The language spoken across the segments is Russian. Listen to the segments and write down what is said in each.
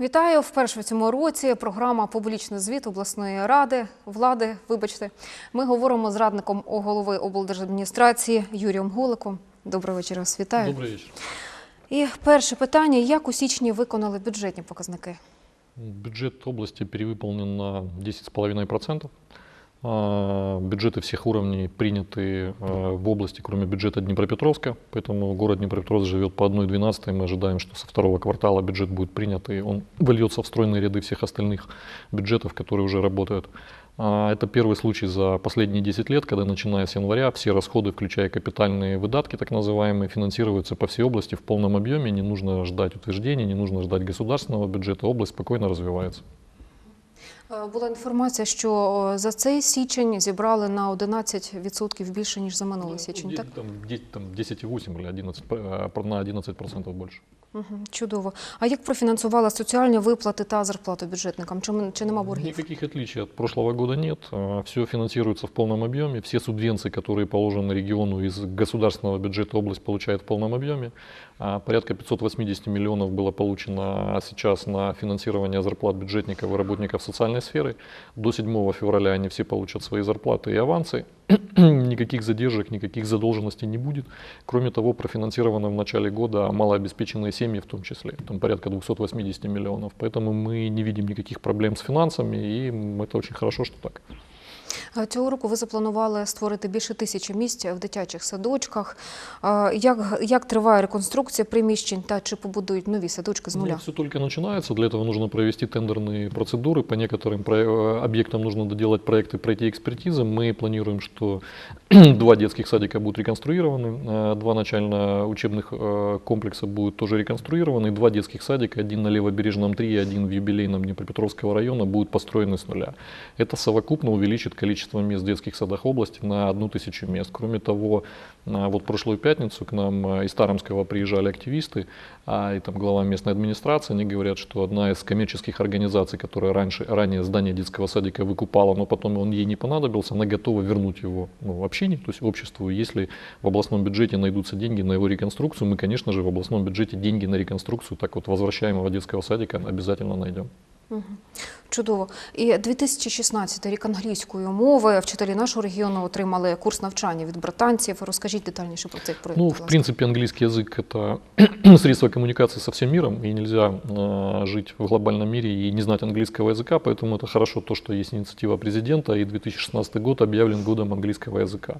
Вітаю вперше в цьому році. Програма Публічний звіт обласної ради влади. Вибачте, ми говоримо з радником голови облдержадміністрації Юрієм Голиком. Добрий вечір. вас вітаю. Добрий вечір. І перше питання: як у січні виконали бюджетні показники? Бюджет області перевиповнен на 10,5%. А, Бюджеты всех уровней приняты а, в области, кроме бюджета Днепропетровска. Поэтому город Днепропетровск живет по 1,12. Мы ожидаем, что со второго квартала бюджет будет принят, и он вольется в стройные ряды всех остальных бюджетов, которые уже работают. А, Это первый случай за последние 10 лет, когда, начиная с января, все расходы, включая капитальные выдатки, так называемые, финансируются по всей области в полном объеме. Не нужно ждать утверждений, не нужно ждать государственного бюджета. Область спокойно развивается. Е, Була інформація, що о, за цей січень зібрали на 11% більше ніж за минулий січень. Так Там, де- там 10,8 или 11, э, про- на 11% больше. Мгм, чудово. А як профінансували соціальні виплати та зарплату бюджетникам? Чи, м- чи нема боргів? Никаких отличий от прошлого года нет. Все финансируется в полном объеме. Все субвенции, которые положены региону из государственного бюджета, область получает в полном объеме. А Порядка 580 миллионов было получено сейчас на финансирование зарплат бюджетников и работников социальной сферы. До 7 февраля они все получат свои зарплаты и авансы. Никаких задержек, никаких задолженностей не будет. Кроме того, профинансировано в начале года малообеспеченные семьи в том числе. Там порядка 280 миллионов. Поэтому мы не видим никаких проблем с финансами, и это очень хорошо, что так. Е, Цього року ви запланували створити більше тисячі місць в дитячих садочках. Е, Як, як триває реконструкція приміщень та чи побудують нові садочки з нуля? все только начинается. Для этого нужно провести тендерные процедуры. По некоторым про- э, объектам нужно доделать проекты, пройти экспертизы. Мы планируем, что два детских садика будут реконструированы, э, два начально-учебных э, комплекса будут тоже реконструированы, два детских садика, один на Левобережном 3 и один в юбилейном Днепропетровского района, будут построены с нуля. Это совокупно увеличит количество мест в детских садах области на одну тысячу мест. Кроме того, а, вот прошлую пятницу к нам а, из Тарамского приезжали активисты, а, и там глава местной администрации, они говорят, что одна из коммерческих организаций, которая раньше, ранее здание детского садика выкупала, но потом он ей не понадобился, она готова вернуть его ну, общине, то есть обществу. Если в областном бюджете найдутся деньги на его реконструкцию, мы, конечно же, в областном бюджете деньги на реконструкцию так вот возвращаемого детского садика обязательно найдем. Чудово. І 2016 рік англійської мови. Вчителі нашого регіону отримали курс навчання від британців. Розкажіть детальніше про цей проєкт. Ну, будь в ласка. принципе, английский язык это средство коммуникации со всем миром, и нельзя э, жить в глобальном мире и не знать английского языка, поэтому это хорошо то, что есть инициатива президента, и 2016 год объявлен годом английского языка.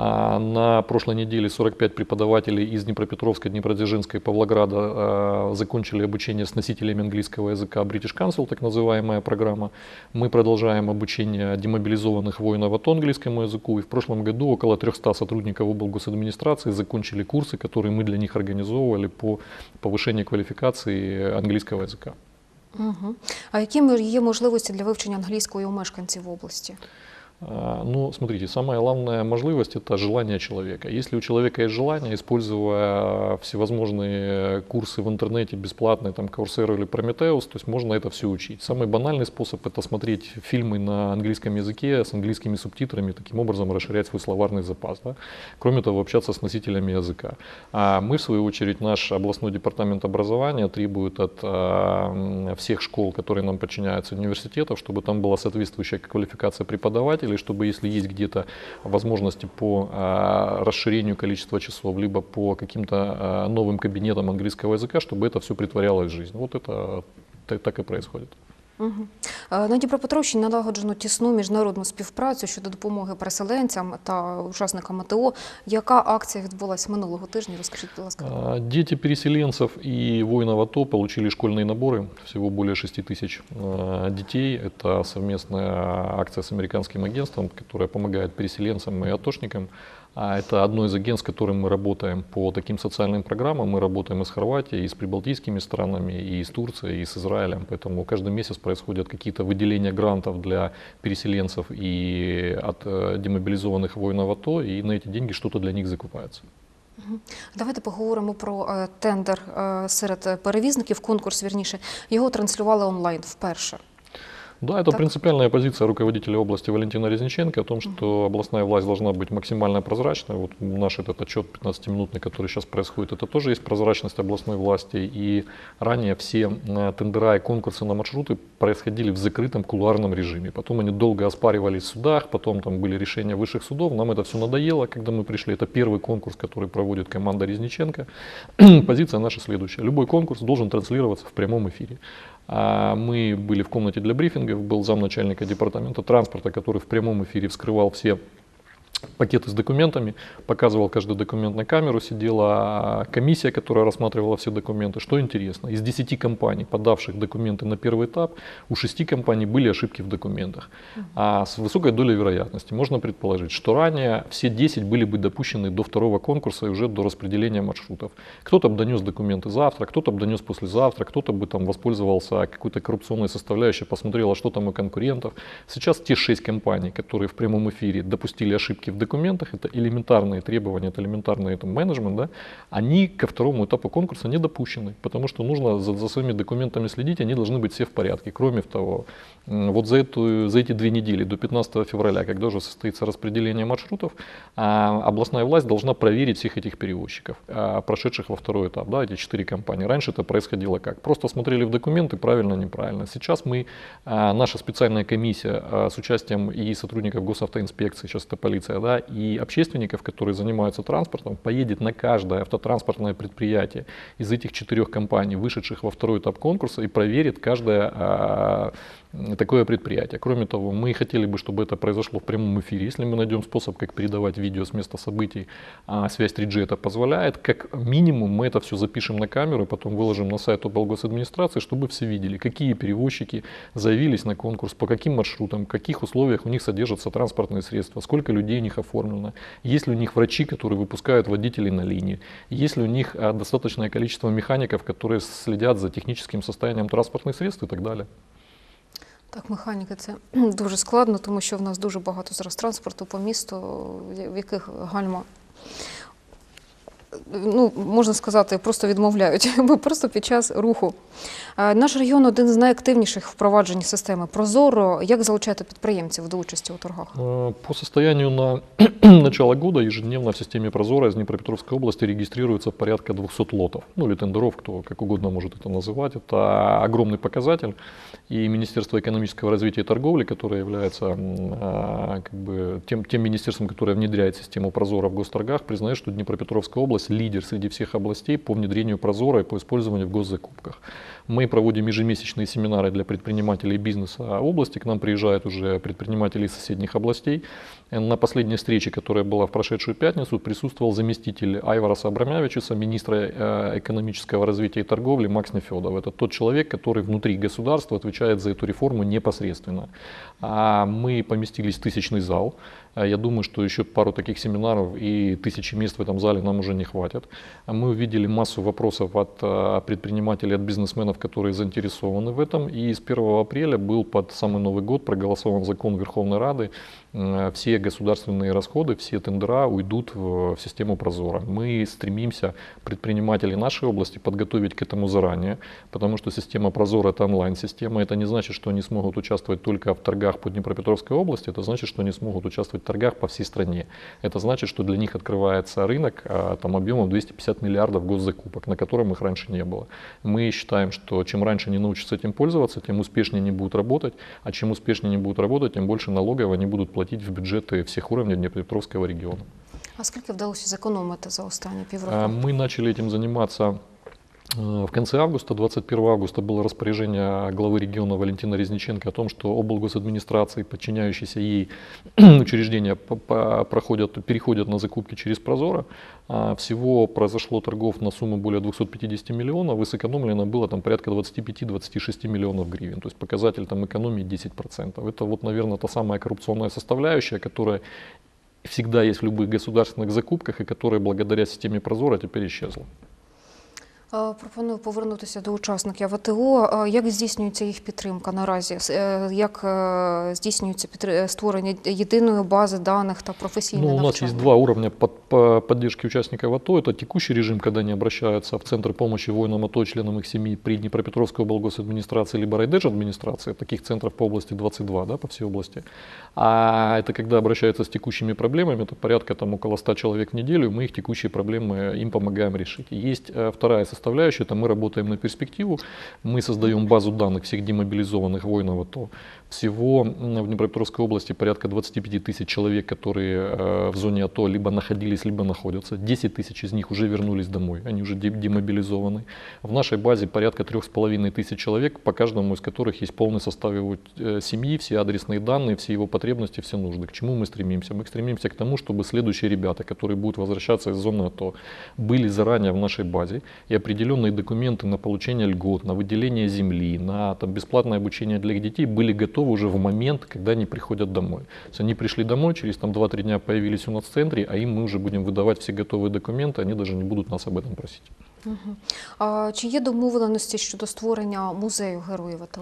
А на прошлой неделе 45 преподавателей из Днепропетровска, Днепродзержинска и Павлограда э, закончили обучение с носителями английского языка British Council, так называемая программа. Мы продолжаем обучение демобилизованных воинов от английскому языку. И в прошлом году около 300 сотрудников облгосадминистрации закончили курсы, которые мы для них организовывали по повышению квалификации английского языка. Угу. А які мо- є можливості для вивчення англійської у мешканців області? А, Ну, смотрите, самая главная возможность – это желание человека. Если у человека есть желание, используя всевозможные курсы в интернете, бесплатные, там, Coursera или Prometheus, то есть можно это все учить. Самый банальный способ – это смотреть фильмы на английском языке с английскими субтитрами, таким образом расширять свой словарный запас. Да? Кроме того, общаться с носителями языка. А мы, в свою очередь, наш областной департамент образования требует от а, всех школ, которые нам подчиняются, университетов, чтобы там была соответствующая квалификация преподавателей, чтобы если есть где-то возможности по а, расширению количества часов, либо по каким-то а, новым кабинетам английского языка, чтобы это все притворялось в жизнь. Вот это так и происходит. Угу. На Дніпропетровщині налагоджено тісну міжнародну співпрацю щодо допомоги переселенцям та учасникам АТО. Яка акція відбулася минулого тижня? Розкажіть, будь ласка. А, Дети переселенцев и воинов АТО получили школьные наборы, всего более 6 тысяч а, детей. Это совместная акция с американским агентством, которая помогает переселенцам и атошникам. А Это одно из агентств, с которым мы работаем по таким социальным программам. Мы работаем и с Хорватией, и с прибалтийскими странами, и с Турцией, и с Израилем. Поэтому каждый месяц происходят какие-то выделения грантов для переселенцев и от э, демобилизованных воинов АТО, и на эти деньги что-то для них закупается. Давайте поговоримо про е, тендер е, серед перевізників, конкурс вірніше. Його транслювали онлайн вперше. Да, это Так. принципиальная позиция руководителя области Валентина Резниченко о том, что областная власть должна быть максимально прозрачной. Вот наш этот отчет 15-минутный, который сейчас происходит, это тоже есть прозрачность областной власти. И ранее все э, тендера и конкурсы на маршруты происходили в закрытом кулуарном режиме. Потом они долго оспаривались в судах, потом там были решения высших судов. Нам это все надоело, когда мы пришли. Это первый конкурс, который проводит команда Резниченко. Позиция наша следующая. Любой конкурс должен транслироваться в прямом эфире. А Мы были в комнате для был замначальника департамента транспорта, который в прямом эфире вскрывал все пакеты с документами, показывал каждый документ на камеру, сидела комиссия, которая рассматривала все документы. Что интересно, из 10 компаний, подавших документы на первый этап, у 6 компаний были ошибки в документах. А с высокой долей вероятности можно предположить, что ранее все 10 были бы допущены до второго конкурса и уже до распределения маршрутов. Кто-то бы донес документы завтра, кто-то бы донес послезавтра, кто-то бы там воспользовался какой-то коррупционной составляющей, посмотрел, а что там у конкурентов. Сейчас те 6 компаний, которые в прямом эфире допустили ошибки в документах, это элементарные требования, это элементарный это менеджмент, да, они ко второму этапу конкурса не допущены, потому что нужно за, за своими документами следить, они должны быть все в порядке. Кроме того, вот за, эту, за эти две недели, до 15 февраля, когда уже состоится распределение маршрутов, а, областная власть должна проверить всех этих перевозчиков, а, прошедших во второй этап, да, эти четыре компании. Раньше это происходило как? Просто смотрели в документы, правильно, неправильно. Сейчас мы, а, наша специальная комиссия с участием и сотрудников госавтоинспекции, сейчас это полиция, да, и общественников, которые занимаются транспортом, поедет на каждое автотранспортное предприятие из этих четырех компаний, вышедших во второй этап конкурса, и проверит каждое а, такое предприятие. Кроме того, мы хотели бы, чтобы это произошло в прямом эфире. Если мы найдем способ, как передавать видео с места событий, а связь 3G это позволяет, как минимум мы это все запишем на камеру и потом выложим на сайт облгосадминистрации, чтобы все видели, какие перевозчики заявились на конкурс, по каким маршрутам, в каких условиях у них содержатся транспортные средства, сколько людей у них оформлено, есть ли у них врачи, которые выпускают водителей на линии, есть ли у них а, достаточное количество механиков, которые следят за техническим состоянием транспортных средств и так далее. Так, механіки це дуже складно, тому що в нас дуже багато зараз транспорту по місту, в яких гальма Ну, можна сказати, просто відмовляють, бо просто під час руху. Е, Наш регіон один з найактивніших в впровадженні системи Прозоро. Як залучаєте підприємців до участі у торгах? Э, По состоянию на начало года ежедневно в системе Прозора из Днепропетровской области регистрируется порядка 200 лотов, ну или тендеров, кто как угодно может это называть. Это огромный показатель. И Министерство экономического развития и торговли, которое является м, а, как бы, тем, тем министерством, которое внедряет систему Прозора в госторгах, признает, что Днепропетровская область лидер среди всех областей по внедрению Прозора и по использованию в госзакупках. Мы проводим ежемесячные семинары для предпринимателей бизнеса области. К нам приезжают уже предприниматели из соседних областей. Э, На последней встрече, которая была в прошедшую пятницу, присутствовал заместитель Айвараса Абрамявичуса, министра э, экономического развития и торговли Макс Нефедов. Это тот человек, который внутри государства отвечает за эту реформу непосредственно. А Мы поместились в тысячный зал. А Я думаю, что еще пару таких семинаров и тысячи мест в этом зале нам уже не хватит. А Мы увидели массу вопросов от а, предпринимателей, от бизнесменов, которые заинтересованы в этом. И с 1 апреля был под самый Новый год проголосован закон Верховной Рады. М, Все государственные расходы, все тендера уйдут в, в систему Прозора. Мы стремимся предпринимателей нашей области подготовить к этому заранее, потому что система Прозора это онлайн-система. Это не значит, что они смогут участвовать только в торгах по Днепропетровской области, это значит, что они смогут участвовать в торгах по всей стране. Это значит, что для них открывается рынок а, там, объемом 250 миллиардов госзакупок, на котором их раньше не было. Мы считаем, что чем раньше они научатся этим пользоваться, тем успешнее они будут работать, а чем успешнее они будут работать, тем больше налогов они будут платить в бюджеты всех уровней Днепропетровского региона. А скільки вдалося зекономити за останні півроку? А, Мы начали этим заниматься э, в конце августа, 21 августа было распоряжение главы региона Валентина Резниченко о том, что облгосадминистрации, подчиняющиеся ей учреждения, проходят, переходят на закупки через Прозоро. А, Всего произошло торгов на сумму более 250 миллионов, и сэкономлено было там порядка 25-26 миллионов гривен. То есть показатель там экономии 10%. Это вот, наверное, та самая коррупционная составляющая, которая всегда есть в любых государственных закупках и которая благодаря системе Прозора теперь исчезла. Е, Пропоную повернутися до учасників АТО. Е, Як здійснюється їх підтримка наразі? С- е, Як е, здійснюється підтри- створення єдиної бази даних та професійне Ну, у нас навчання? есть два уровня под- по поддержки участников АТО. Это текущий режим, когда они обращаются в Центр помощи воинам АТО, членам их семьи при Днепропетровской облгосадминистрации либо райдержадминистрации. Таких центров по области 22, да, по всей области. А это когда обращаются с текущими проблемами, это порядка там около 100 человек в неделю, мы их текущие проблемы им помогаем решить. И Есть э, вторая составляющая, это мы работаем на перспективу, мы создаем базу данных всех демобилизованных воинов АТО. Всего в Днепропетровской области порядка 25 тысяч человек, которые э, в зоне АТО либо находились, либо находятся. 10 тысяч из них уже вернулись домой, они уже де- демобилизованы. В нашей базе порядка 3,5 тысяч человек, по каждому из которых есть полный состав его э, семьи, все адресные данные, все его потребности, все нужды. К чему мы стремимся? Мы стремимся к тому, чтобы следующие ребята, которые будут возвращаться из зоны АТО, были заранее в нашей базе и определенные документы на получение льгот, на выделение земли, на там, бесплатное обучение для их детей были готовы уже в момент, когда они приходят домой. То есть они пришли домой, через там, 2-3 дня появились у нас в центре, а им мы уже будем выдавать все готовые документы, они даже не будут нас об этом просить. Мгм. А чи є домовленості щодо створення музею героїв АТО?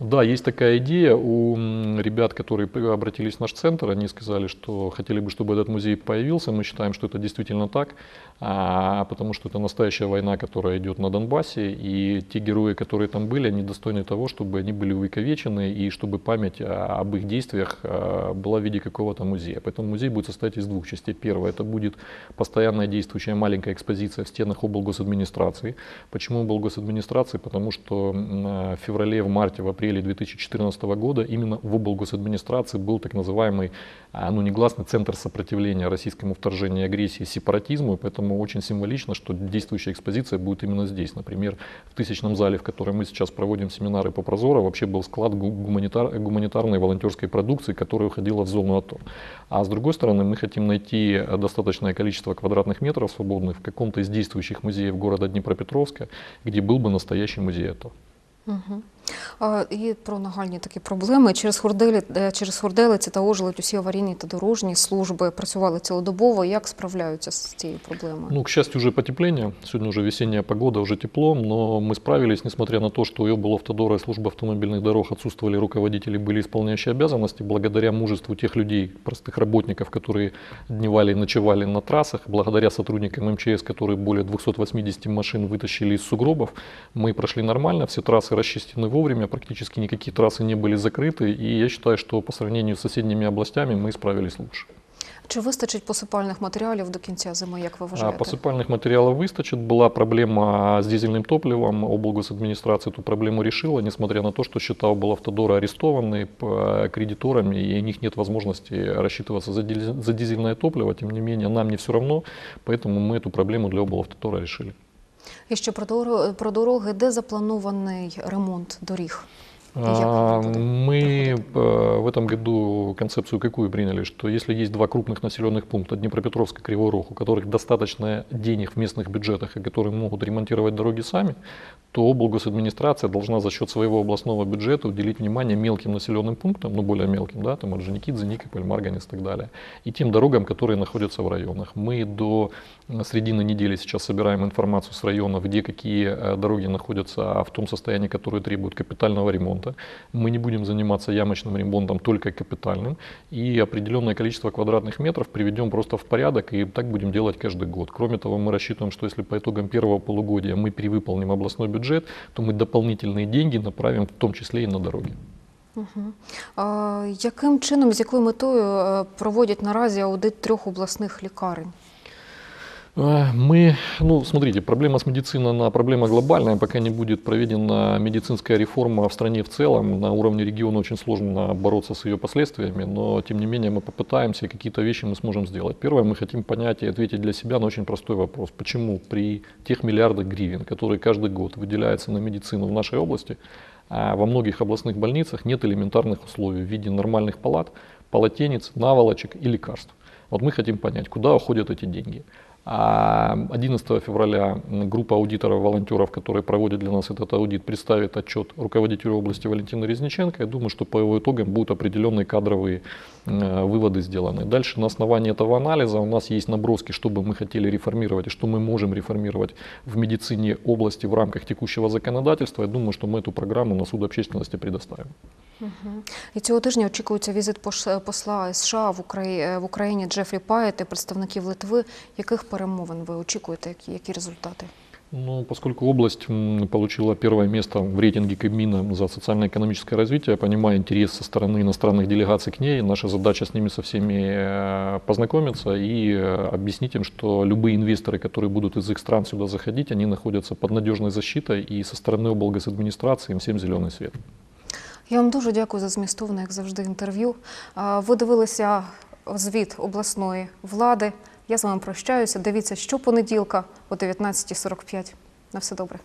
Да, есть такая идея у м, ребят, которые при- обратились в наш центр, они сказали, что хотели бы, чтобы этот музей появился. Мы считаем, что это действительно так, а, потому что это настоящая война, которая идет на Донбассе, и те герои, которые там были, они достойны того, чтобы они были увековечены, и чтобы память а, об их действиях а, была в виде какого-то музея. Поэтому музей будет состоять из двух частей. Первое, это будет постоянная действующая маленькая экспозиция в стенах облгосадминистрации. Почему облгосадминистрации? Потому что э, в феврале, в марте, в апреле 2014 года именно в облгосадминистрации был так называемый, а, ну, негласный центр сопротивления российскому вторжению и агрессии, сепаратизму, и поэтому очень символично, что действующая экспозиция будет именно здесь. Например, в тысячном зале, в котором мы сейчас проводим семинары по Прозоро, вообще был склад гу- гуманитар- гуманитарной волонтерской продукции, которая уходила в зону АТО. А с другой стороны, мы хотим найти э, достаточное количество квадратных метров свободных в каком-то из действующих музеев города Днепропетровска, где был бы настоящий музей АТО. Угу. А, і про нагальні такі проблеми. Через Хорделі, е, через Хорделиці та Ожеледь усі аварійні та дорожні служби працювали цілодобово. Як справляються з цією проблемою? Ну, к счастью, уже потепление. Сегодня уже весенняя погода, уже тепло, но мы справились, несмотря на то, что у облавтодора и службы автомобильных дорог отсутствовали руководители, были исполняющие обязанности, благодаря мужеству тех людей, простых работников, которые дневали и ночевали на трассах, благодаря сотрудникам МЧС, которые более 280 машин вытащили из сугробов, мы прошли нормально, все трассы расчищены вовремя, практически никакие трассы не были закрыты, и я считаю, что по сравнению с соседними областями мы справились лучше. Чи вистачить посипальних матеріалів до кінця зими, як ви А, вважаєте? Посыпальных материалов выстачит. Была проблема с дизельным топливом. Облгосадминистрация эту проблему решила, несмотря на то, что счета у автодора арестованы по кредиторами, и у них нет возможности рассчитываться за, дизель- за дизельное топливо. Тем не менее, нам не все равно, поэтому мы эту проблему для облавтодора решили. І ще про дороги, де запланований ремонт доріг? А, Мы э, в этом году концепцию какую приняли, что если есть два крупных населенных пункта, Днепропетровск и Кривой Рог, у которых достаточно денег в местных бюджетах и которые могут ремонтировать дороги сами, то облгосадминистрация должна за счет своего областного бюджета уделить внимание мелким населенным пунктам, ну более мелким, да, там Орджоникидзе, Никополь, Марганец и так далее, и тем дорогам, которые находятся в районах. Мы до э, середины недели сейчас собираем информацию с районов, где какие э, дороги находятся в том состоянии, которое требует капитального ремонта. Мы не будем заниматься ямочным ремонтом, только капитальным. И определенное количество квадратных метров приведем просто в порядок, и так будем делать каждый год. Кроме того, мы рассчитываем, что если по итогам первого полугодия мы перевыполним областной бюджет, то мы дополнительные деньги направим в том числе и на дороги. Угу. А, яким чином, з якою метою проводять наразі аудит трьох обласних лікарень? А, Мы, ну, смотрите, проблема с медициной, она проблема глобальная, пока не будет проведена медицинская реформа в стране в целом, на уровне региона очень сложно бороться с ее последствиями, но тем не менее мы попытаемся, какие-то вещи мы сможем сделать. Первое, мы хотим понять и ответить для себя на очень простой вопрос. Почему при тех миллиардах гривен, которые каждый год выделяются на медицину в нашей области, а во многих областных больницах нет элементарных условий в виде нормальных палат, полотенец, наволочек и лекарств. Вот мы хотим понять, куда уходят эти деньги. А 11 февраля м, группа аудиторов-волонтеров, которые проводят для нас этот аудит, представит отчет руководителю области Валентины Резниченко. Я думаю, что по его итогам будут определенные кадровые выводы сделаны. Дальше на основании этого анализа у нас есть наброски, что бы мы хотели реформировать и что мы можем реформировать в медицине области в рамках текущего законодательства. Я думаю, что мы эту программу на суд общественности предоставим. І цього тижня очікується візит пош- посла США в Україні, в Україні Джефрі Паєт і представників Литви. Яких перемовин ви очікуєте? Які, які результати? Ну, поскольку область м, получила первое место в рейтинге Кабмина за социально-экономическое развитие, я понимаю интерес со стороны иностранных делегаций к ней. Наша задача с ними со всеми э, познакомиться и э, объяснить им, что любые инвесторы, которые будут из их стран сюда заходить, они находятся под надежной защитой, и со стороны облгосадминистрации им всем зеленый свет. Я вам дуже дякую за змістовне, як завжди, інтерв'ю. А, Ви дивилися звіт обласної влади. Я з вами прощаюся. Дивіться щопонеділка о 19.45. На все добре.